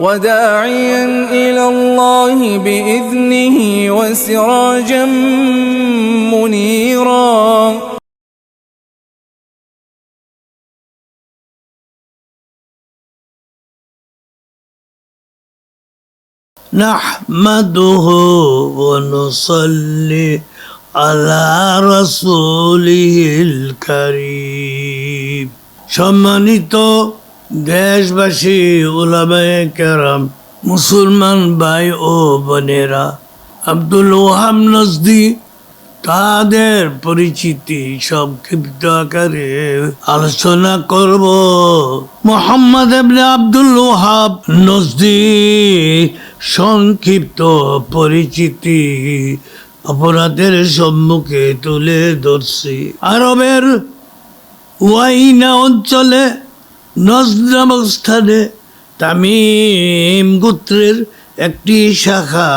وداعيا إلى الله بإذنه وسراجا منيرا نحمده ونصلي على رسوله الكريم সম্মানিত দেশবাসী ওলামায়ে কেরাম, মুসলমান ভাই ও বোনেরা, আব্দুল ওহাম নজদি, তাদের পরিচিতি সংক্ষিপ্ত আকারে আলোচনা করব। মোহাম্মদ আব্দুল ওহাব নজদি, সংক্ষিপ্ত পরিচিতি অপরাধের সম্মুখে তুলে ধরছি। আরবের ওয়াইনা অঞ্চলে নজদ নামক স্থানে তামিম গোত্রের একটি শাখা,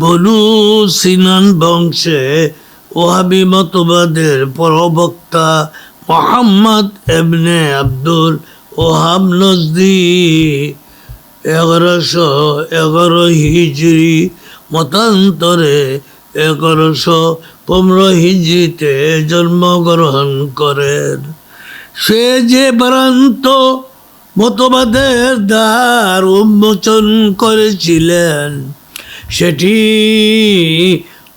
বনু সিনান বংশে ওহাবি মতবাদের প্রবক্তা মোহাম্মদ এবনে আব্দুল ওহাব নজদি। এগারোশো এগারো হিজড়ি মতান্তরে এগারোশো পনেরো হিজড়িতে জন্মগ্রহণ করেন। সে যে ভ্রান্ত মতবাদের দ্বার উন্মোচন করেছিলেন, সেটি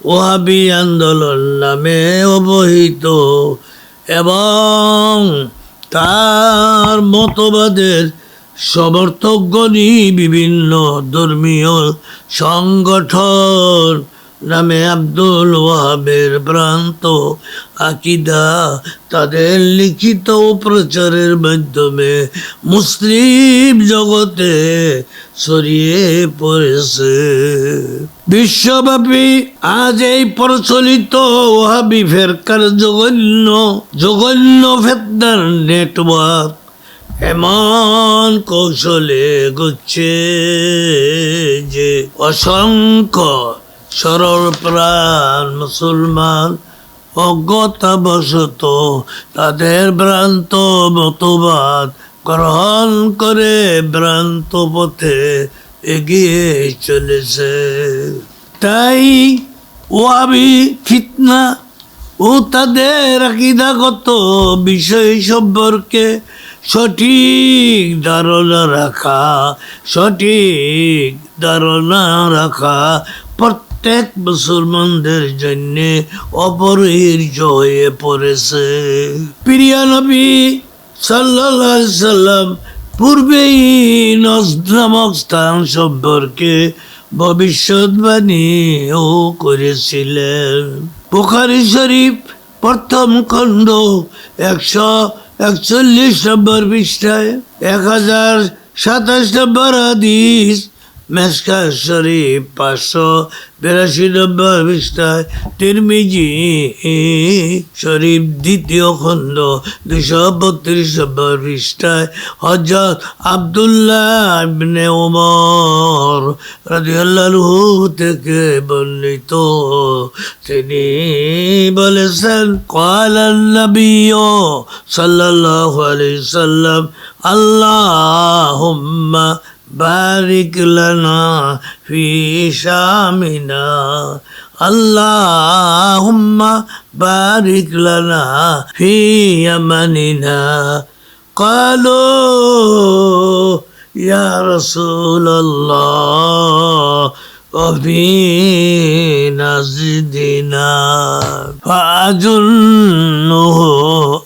ওহাবি আন্দোলন নামে অবহিত এবং তার মতবাদের সমর্থকগণই বিভিন্ন ধর্মীয় সংগঠন নামে আব্দুল ওয়াহাবের ভ্রান্ত আকিদা, তাদের লিখিত প্রচারের মাধ্যমে মুসলিম জগতে ছড়িয়ে পড়েছে। বিশ্বব্যাপী আজ এই প্রচলিত ওহাবি ফেরকার জঘন্য জঘন্য ফেতনার নেটওয়ার্ক এমন কৌশলে গুচ্ছে যে অসংখ্য সরল প্রাণ মুসলমান, অজ্ঞতাবশত তাদের ভ্রান্ত মতবাদ গ্রহণ করে ভ্রান্ত পথে এগিয়ে চলেছে। তাই ওয়াবি ফিতনা ও তাদের আকিদাগত বিষয় সম্পর্কে সঠিক ধারণা রাখা, সঠিক ধারণা রাখা প্রত্যেক মুসলমানদের জন্য অপরিহার্য হয়ে পড়েছে। প্রিয় নবী সাল্লাম পূর্বেই নজদ নামক স্থান সম্পর্কে ভবিষ্যৎবাণীও করেছিলেন। বুখারি শরীফ প্রথম খণ্ড একশো একচল্লিশ নম্বর পৃষ্ঠায়, এক হাজার সাতাশ নম্বর হাদিস মেসকা শরীফ পাঁচশো বিরাশি নম্বর পৃষ্ঠায় তিরমিজি শরীফ দ্বিতীয় খণ্ড দুশো বত্রিশ নম্বর পৃষ্ঠায় হজরত আবদুল্লাহ ওমর থেকে বর্ণিত। তিনি বলেছেন কালান নবী সাল্লাল্লাহু আলাইহি সাল্লাম, আল্লাহুম্মা بارك لنا في شامنا اللهم بارك لنا في يمننا قالوا يا رسول الله وفي نزدنا فأجنه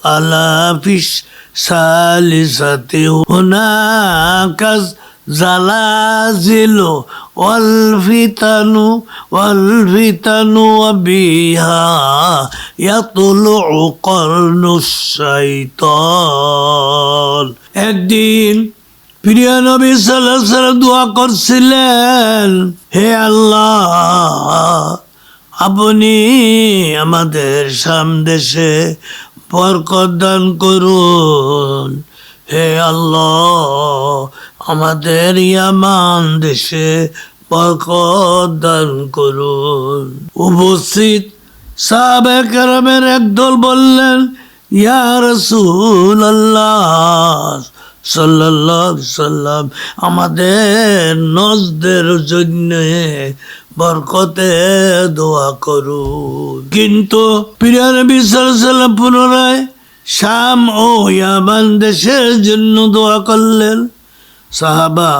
على فش سالسة هناك زلازل والفتن والفتن وبها يطلع قرن الشيطان একদিন প্রিয় নবী সাল্লাহ সাল্লাম দোয়া করছিলেন হে আল্লাহ আপনি আমাদের সামদেশে বরকত দান করুন হে আল্লাহ আমাদের ইয়ামান দেশে দান করুন। উপস্থিত সাহাবে কেরামের একদল বললেন, ইয়া সাল্লাল্লাহু আলাইহি সাল্লাম, আমাদের নজদের জন্য বরকতে দোয়া করুন। কিন্তু প্রিয় নবী সাল্লাল্লাহু সাল্লাম পুনরায় শাম ও ইয়ামান দেশের জন্য দোয়া করলেন। সাহাবা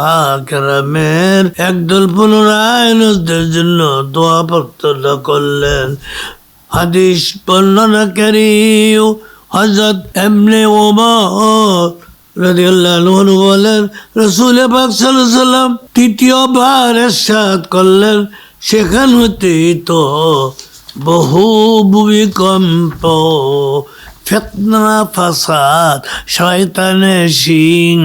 কেরামের একদল পুনরায় নজদের জন্য দোয়া প্রার্থনা করলেন। হাদিস বর্ণনাকারী হজরত এমনে আনহু বলেন, রসুল তৃতীয়বার করলেন। সেখান হতেই তো বহু ভূমিকম্প ফেতনা ফাসাদ শয়তানের সিং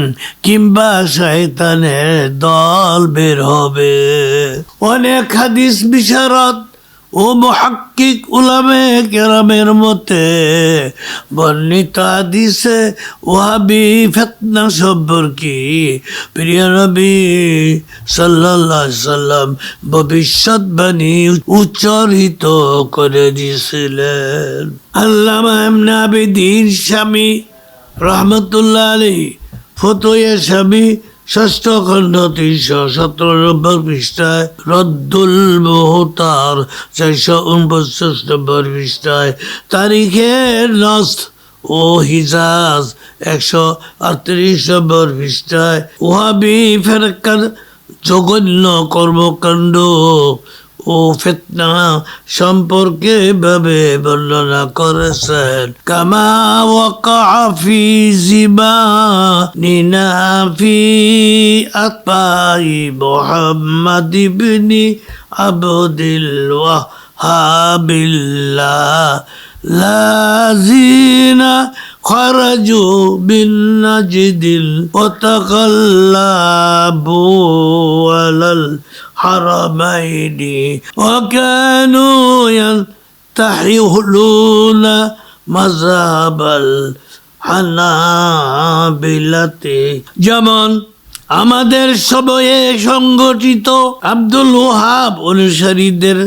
কিংবা শয়তানের দল বের হবে। অনেক হাদিস বিশারদ ও মহাক্কিক উলামে কেরামের মতে, বর্ণিত হাদিসে ওহাবি ফেতনা সম্পর্কে প্রিয় নবী আলাইহি সাল্লাম ভবিষ্যৎবাণী উচ্চারিত করে দিয়েছিলেন। আল্লামা এমনি আবিদিন স্বামী রহমতুল্লাহ আলী ফতোয়া স্বামী ষষ্ঠ খণ্ড তিনশো সতেরো নম্বর পৃষ্ঠায় রদ্দুল মোহতার চারশো উনপঞ্চাশ নম্বর পৃষ্ঠায় তারিখের নস্ত ও হিজাজ একশো আটত্রিশ নম্বর পৃষ্ঠায় ওহাবি ফেরাক্কার জঘন্য কর্মকাণ্ড ও ফেতনা সম্পর্কে ভাবে বর্ণনা করেছেন কামা ওয়াকাফি জিবা নিনাফি আতাই মোহাম্মদ ইবনি আবদিল ওয়াহাবিল্লাহ লাজিনা خرجوا بالنجد وتقلبوا على الحرمين وكانوا ينتحلون مذهب الحنابلة যেমন আমাদের সময়ে সংগঠিত আব্দুল ওহাব অনুসারীদের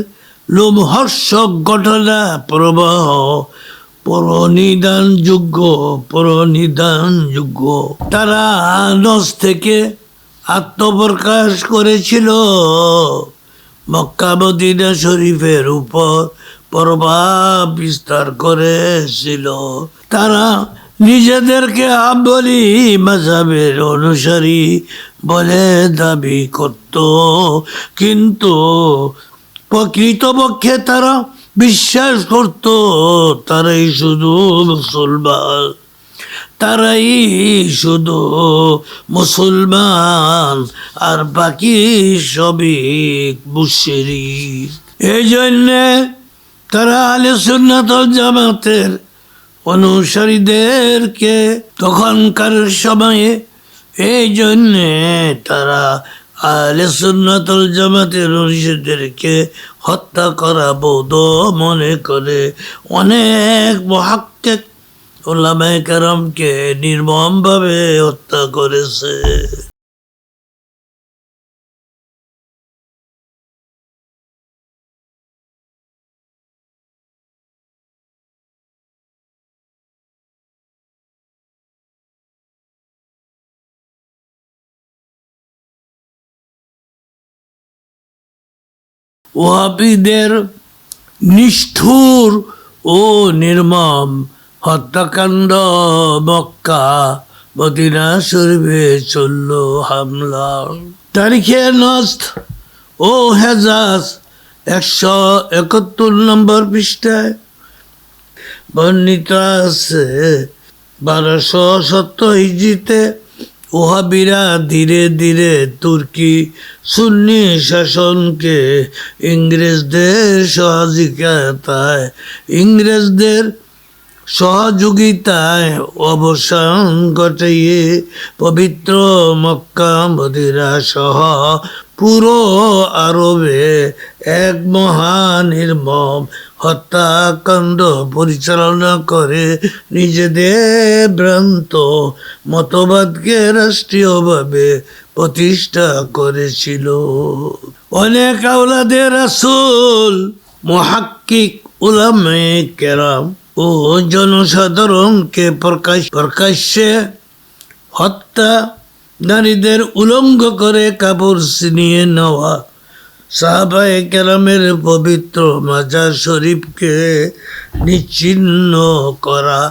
লোমহর্ষক ঘটনা প্রবাহ পরনিদানযোগ্য পরনিদানযোগ্য তারা নস থেকে আত্মপ্রকাশ করেছিল মক্কা মদিনা শরীফের উপর প্রভাব বিস্তার করেছিল। তারা নিজেদেরকে আবলি মাঝাবের অনুসারী বলে দাবি করত। কিন্তু প্রকৃতপক্ষে তারা বিশ্বাস করত, তারাই শুধু মুসলমান। তারাই শুধু মুসলমান, আর বাকি সবই মুশরি এই জন্যে তারা আলে সুন্নাতল জামাতের অনুসারীদেরকে তখনকার সময়ে এই জন্যে তারা আলে সুন্নাতুল জামাতের অনুসারীদেরকে হত্যা করা বৌদ্ধ মনে করে অনেক মহাক্কেক ওলামায়ে কারামকে নির্মমভাবে হত্যা করেছে। ওয়াবিদের নিষ্ঠুর ও নির্মম হত্যাকাণ্ড, মক্কা, মদিনা, শরীফে চলল হামলা। তারিখে নস্ত ও হেজাজ একশো একাত্তর নম্বর পৃষ্ঠায় বর্ণিত আছে, বারোশো সত্তর ইজিতে ওহাবিরা ধীরে ধীরে তুর্কি সুন্নি শাসনকে ইংরেজদের সহযোগিতায় ইংরেজদের সহযোগিতায় অবসান ঘটিয়ে পবিত্র মক্কা মদিরা সহ পুরো আরবে এক মহানির্মম হত্যাকাণ্ড পরিচালনা করে নিজেদের ভ্রান্ত মতবাদকে রাষ্ট্রীয়ভাবে প্রতিষ্ঠা করেছিল। অনেক আওলাদের রাসূল, মহাক্কিক উলামে কেরাম ও জনসাধারণকে প্রকাশ প্রকাশ্যে হত্যা নারীদের উলঙ্গ করে কাপড় ছিনিয়ে নেওয়া। সাহাবায়ে কেরামের পবিত্র মাজার শরীফকে নিচ্ছিন্ন করা,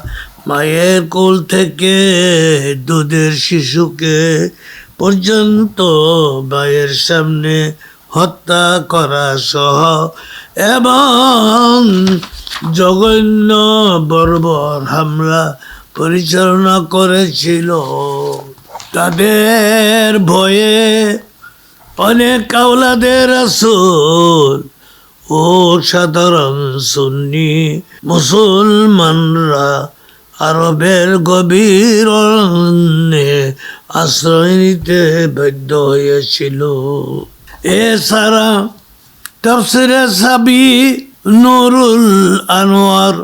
মায়ের কোল থেকে দুধের শিশুকে পর্যন্ত মায়ের সামনে হত্যা করা সহ এবং জঘন্য বর্বর হামলা পরিচালনা করেছিল। তাদের ভয়ে অনেক আওলাদের আসল ও সাধারণ সুন্নি মুসলমানরা আরবের গভীর অরণ্যে আশ্রয় নিতে বাধ্য হয়েছিল। এছাড়া তফসিরে সাবি নুরুল আনোয়ার,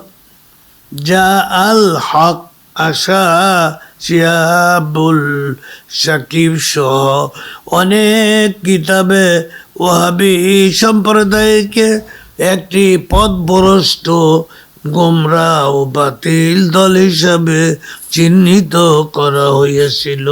যা আল হক আশা শিয়াবুল সাকিব সহ অনেক কিতাবে ওহাবি সম্প্রদায়কে একটি পথভ্রষ্ট গোমরা ও বাতিল দল হিসাবে চিহ্নিত করা হয়েছিল